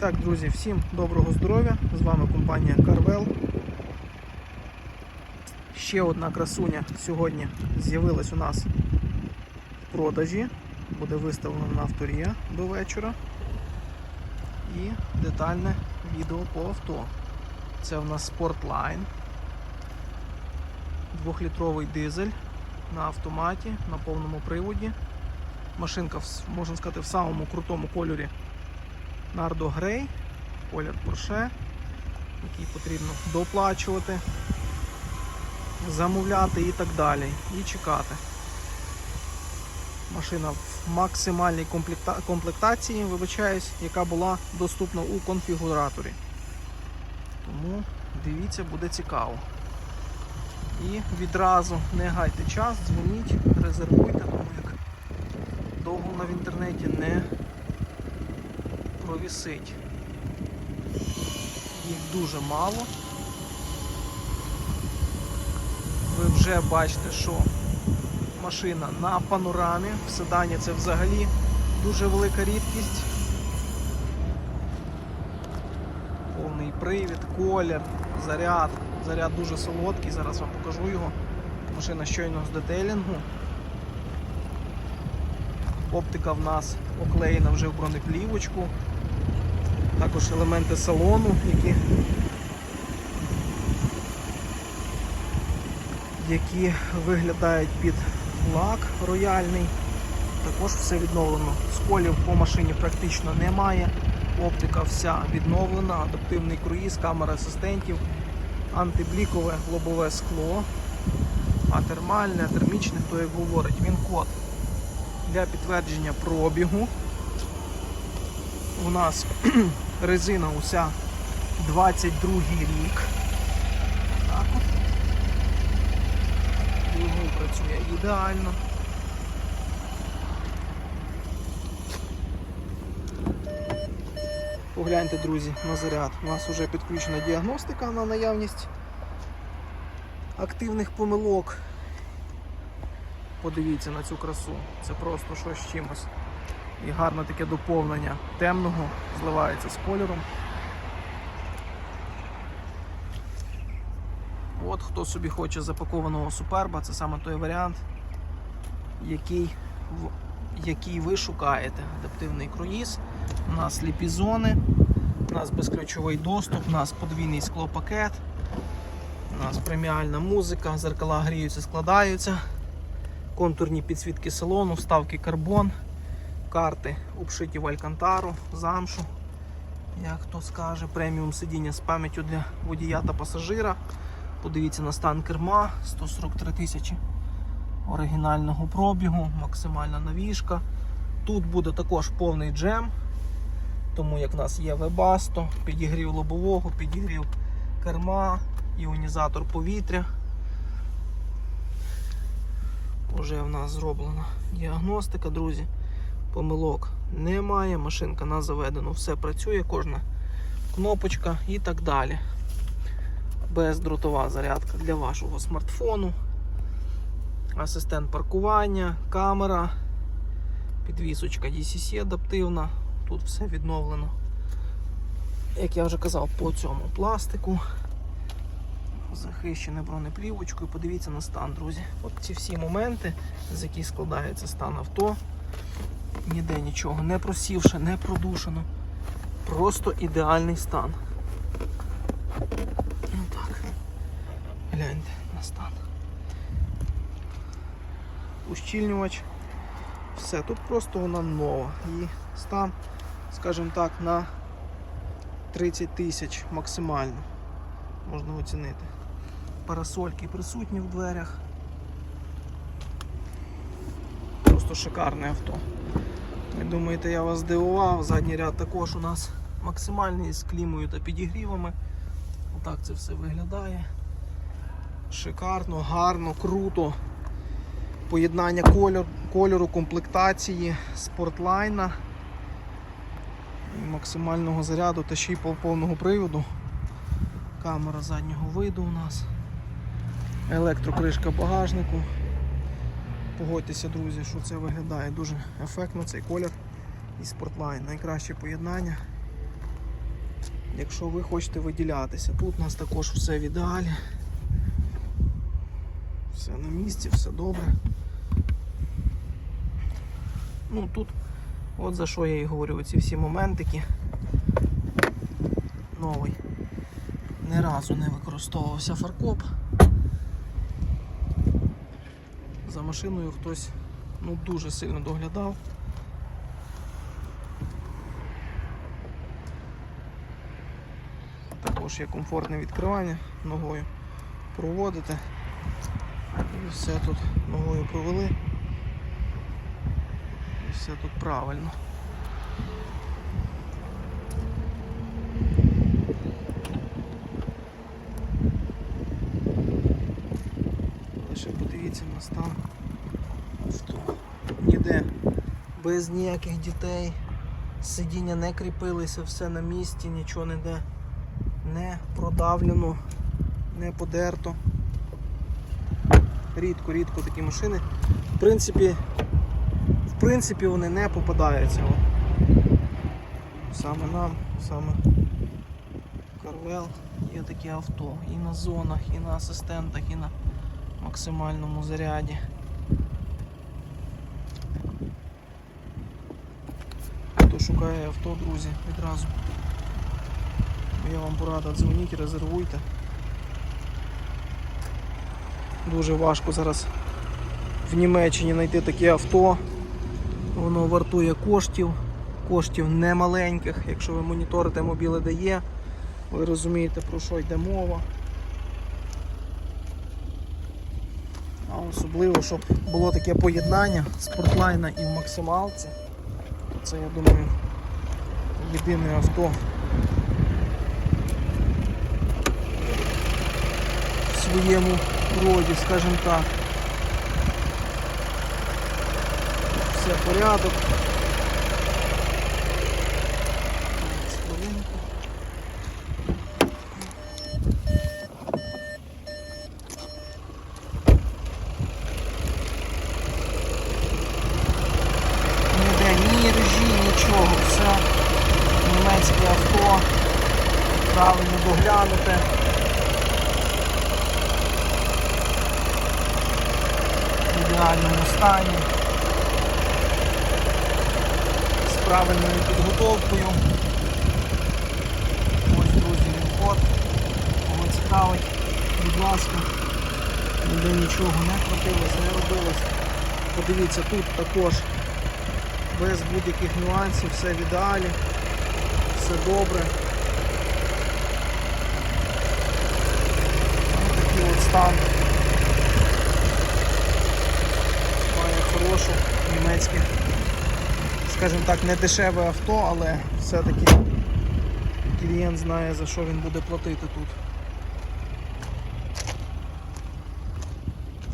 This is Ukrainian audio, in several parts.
Так, друзі, всім доброго здоров'я! З вами компанія Carvel. Ще одна красуня сьогодні з'явилась у нас в продажі. Буде виставлена на авторія до вечора. І детальне відео по авто. Це в нас Sportline. Двохлітровий дизель на автоматі, на повному приводі. Машинка, можна сказати, в самому крутому кольорі Нардо Грей, колір Porsche, який потрібно доплачувати, замовляти і так далі. І чекати. Машина в максимальній комплекта- комплектації, вибачаюсь, яка була доступна у конфігураторі. Тому дивіться, буде цікаво. І відразу не гайте час, дзвоніть, резервуйте, тому як довго в інтернеті не провісить. Їх дуже мало. Ви вже бачите, що машина на панорамі. В седані це взагалі дуже велика рідкість. Повний привід, колір, заряд. Заряд дуже солодкий, зараз вам покажу його. Машина щойно з детейлінгу. Оптика в нас оклеєна вже в бронеплівочку. Також елементи салону, які, які виглядають під лак рояльний. Також все відновлено. Сколів по машині практично немає. Оптика вся відновлена, адаптивний круїз, камера асистентів, антиблікове лобове скло, атермальне, термічне, хто як говорить, він код для підтвердження пробігу. У нас резина уся 22 рік. Так от. Двигун працює ідеально. Погляньте, друзі, на заряд. У нас вже підключена діагностика на наявність активних помилок. Подивіться на цю красу. Це просто щось з чимось. І гарне таке доповнення темного зливається з кольором. От хто собі хоче запакованого суперба, це саме той варіант, який, який ви шукаєте. Адаптивний круїз, у нас сліпі зони, у нас безключовий доступ, у нас подвійний склопакет, у нас преміальна музика, зеркала гріються, складаються, контурні підсвітки салону, вставки карбон, карти обшиті в алькантару, замшу, як хто скаже, преміум сидіння з пам'яттю для водія та пасажира. Подивіться на стан керма 143 тисячі оригінального пробігу, максимальна навіжка. Тут буде також повний джем, тому як в нас є Webasto, підігрів лобового, підігрів керма, іонізатор повітря. Уже в нас зроблена діагностика, друзі. Помилок немає, машинка на заведену, все працює, кожна кнопочка і так далі бездротова зарядка для вашого смартфону, асистент паркування, камера, підвісочка DCC адаптивна. Тут все відновлено. Як я вже казав, по цьому пластику. Захищене бронеплівочкою. Подивіться на стан, друзі. От ці всі моменти, з яких складається стан авто. Ніде нічого не просівши, не продушено. Просто ідеальний стан. Ну так. Гляньте на стан. Ущільнювач. Все, тут просто вона нова. І стан, скажімо так, на 30 тисяч максимально можна оцінити. Парасольки присутні в дверях. Просто шикарне авто. Ви думаєте, я вас здивував? Задній ряд також у нас максимальний з клімою та підігрівами. Отак це все виглядає. Шикарно, гарно, круто. Поєднання кольор, кольору, комплектації, спортлайна, і максимального заряду та ще й пов- повного приводу. Камера заднього виду у нас. Електрокришка багажнику. Погодьтеся, друзі, що це виглядає дуже ефектно, цей колір і спортлайн. Найкраще поєднання. якщо ви хочете виділятися. Тут у нас також все в ідеалі. Все на місці, все добре. Ну тут, от за що я і говорю, оці всі моментики. Новий. Ні разу не використовувався фаркоп. За машиною хтось ну, дуже сильно доглядав. Також є комфортне відкривання ногою. Проводите. Все тут ногою провели. І все тут правильно. Подивіться на стан авто. Ніде без ніяких дітей. Сидіння не кріпилися, все на місці, нічого не де не продавлено, не подерто. Рідко, рідко такі машини. В принципі, в принципі вони не попадаються. Саме нам, саме Карвел є такі авто і на зонах, і на асистентах, і на максимальному заряді. Хто шукає авто, друзі, відразу. Я вам порада, дзвоніть, резервуйте. Дуже важко зараз в Німеччині знайти таке авто. Воно вартує коштів, коштів немаленьких. Якщо ви моніторите мобіле дає, ви розумієте про що йде мова. А особливо, щоб було таке поєднання спортлайна і в максималці. Це, я думаю, єдине авто. в своєму роді, скажімо так. Все порядок. Зараз хвилинку. Ніде нічого, все німецьке авто, правильно доглянуте. в ідеальному стані. З правильною підготовкою. Ось, друзі, відход. Кого цікавить, будь ласка, ніде нічого не крутилось, не робилось. Подивіться, тут також без будь-яких нюансів, все в ідеалі, все добре. Ось такий от стан. має хороше німецьке, скажімо так, не дешеве авто, але все-таки клієнт знає за що він буде платити тут.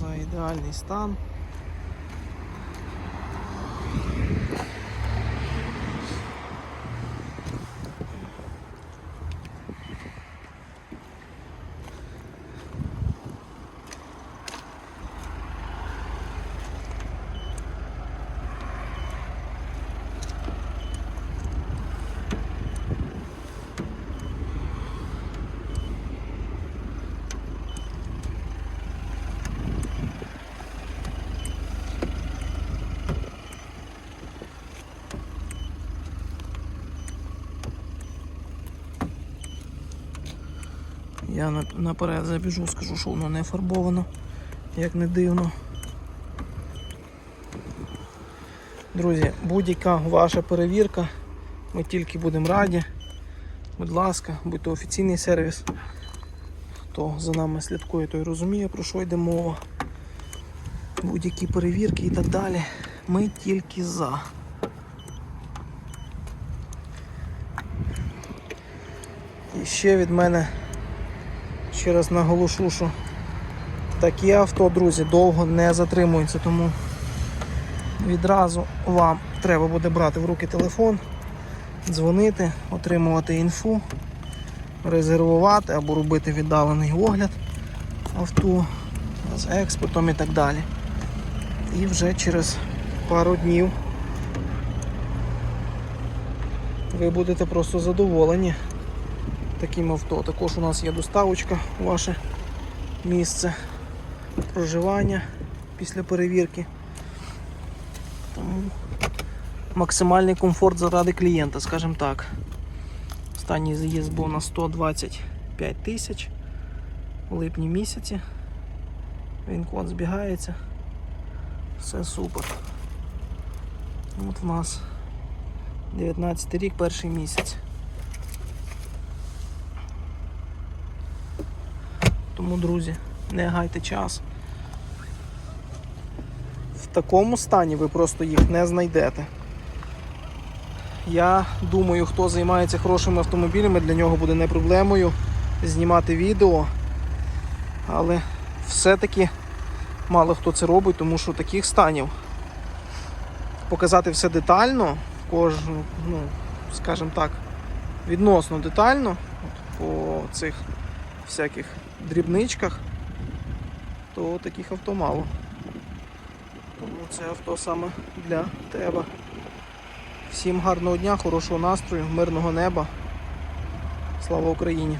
За ідеальний стан. Я наперед забіжу, скажу, що воно не фарбовано, як не дивно. Друзі, будь-яка ваша перевірка, ми тільки будемо раді. Будь ласка, будьте офіційний сервіс. Хто за нами слідкує, той розуміє, про що йде мова. Будь-які перевірки і так далі. Ми тільки за. І ще від мене ще раз наголошу, що такі авто, друзі, довго не затримуються, тому відразу вам треба буде брати в руки телефон, дзвонити, отримувати інфу, резервувати або робити віддалений огляд авто з експортом і так далі. І вже через пару днів ви будете просто задоволені таким авто. Також у нас є доставочка у ваше місце проживання після перевірки. Тому максимальний комфорт заради клієнта, скажімо так. Останній заїзд був на 125 тисяч у липні місяці. Він код збігається. Все супер. От в нас 19 рік, перший місяць. Тому, друзі, не гайте час. В такому стані ви просто їх не знайдете. Я думаю, хто займається хорошими автомобілями, для нього буде не проблемою знімати відео. Але все-таки мало хто це робить, тому що таких станів показати все детально, кожну, ну, скажімо так, відносно детально по цих всяких дрібничках, то таких авто мало. Тому це авто саме для тебе. Всім гарного дня, хорошого настрою, мирного неба. Слава Україні!